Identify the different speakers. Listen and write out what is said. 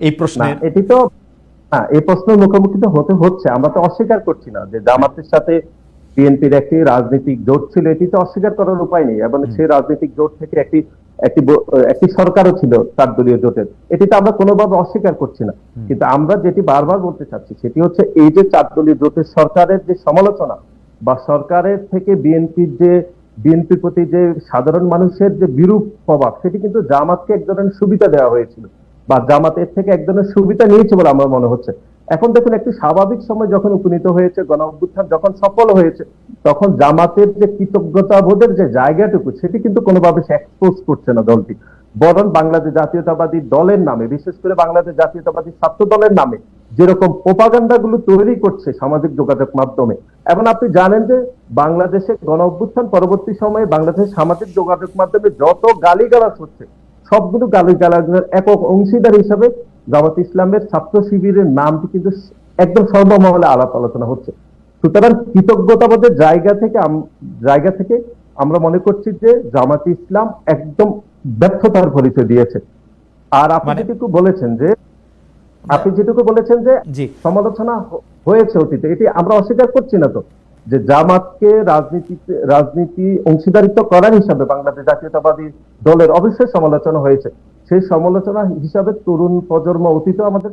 Speaker 1: এই প্রশ্নের
Speaker 2: এটি তো না এই প্রশ্নের মুখোমুখি তো হতে হচ্ছে। আমরা তো অস্বীকার করছি না যে জামাতের সাথে বিএনপির একটি রাজনৈতিক জোট ছিল এটি তো অস্বীকার করার উপায় নেই। এবং সেই রাজনৈতিক জোট থেকে একটি একটি একটি সরকারও ছিল চার দলীয় জোটের। এটি তো আমরা কোনোভাবে অস্বীকার করছি না। কিন্তু আমরা যেটি বারবার বলতে চাচ্ছি সেটি হচ্ছে এই যে চার দলীয় জোটের সরকারের যে সমালোচনা বা সরকারের থেকে বিএনপির যে বিএনপির প্রতি যে সাধারণ মানুষের যে বিরূপ প্রভাব সেটি কিন্তু জামাতকে এক ধরনের সুবিধা দেওয়া হয়েছিল। বা জামাতের থেকে এক ধরনের সুবিধা নিয়েছে বলে আমার মনে হচ্ছে। এখন দেখুন, একটি স্বাভাবিক সময় যখন উপনীত হয়েছে গণ অভ্যুত্থান যখন সফল হয়েছে, তখন জামাতের যে কৃতজ্ঞতা বোধের যে জায়গাটুকু, সেটি কিন্তু কোনোভাবে সে এক্সপোজ করছে না দলটি। বরং বাংলাদেশ জাতীয়তাবাদী দলের নামে, বিশেষ করে বাংলাদেশ জাতীয়তাবাদী ছাত্র দলের নামে, যেরকম প্রোপাগান্ডা গুলো তৈরি করছে সামাজিক যোগাযোগ মাধ্যমে। এবং আপনি জানেন যে বাংলাদেশে গণ অভ্যুত্থান পরবর্তী সময়ে বাংলাদেশের সামাজিক যোগাযোগ মাধ্যমে যত গালিগালাজ হচ্ছে সবগুলো গালিগালাজের একক অংশীদার হিসাবে জামাত ইসলামের ছাত্র শিবিরের নামটি কিন্তু একদম সর্বমহলে আলাপ আলোচনা হচ্ছে। সুতরাং কৃতজ্ঞতাবোধের জায়গা থেকে জায়গা থেকে আমরা মনে করছি যে জামাত ইসলাম একদম ব্যর্থতার পরিচয় দিয়েছে। আর আপনি
Speaker 1: মানে-
Speaker 2: যেটুকু বলেছেন যে আপনি যেটুকু বলেছেন যে সমালোচনা হয়েছে অতীতে এটি আমরা অস্বীকার করছি না তো। যে জামাতকে রাজনীতিতে, রাজনীতি অংশীদারিত্ব করার হিসাবে বাংলাদেশ জাতীয়তাবাদী দলের অবশ্যই সমালোচনা হয়েছে। সেই সমালোচনা হিসাবে তরুণ প্রজন্ম অতীত আমাদের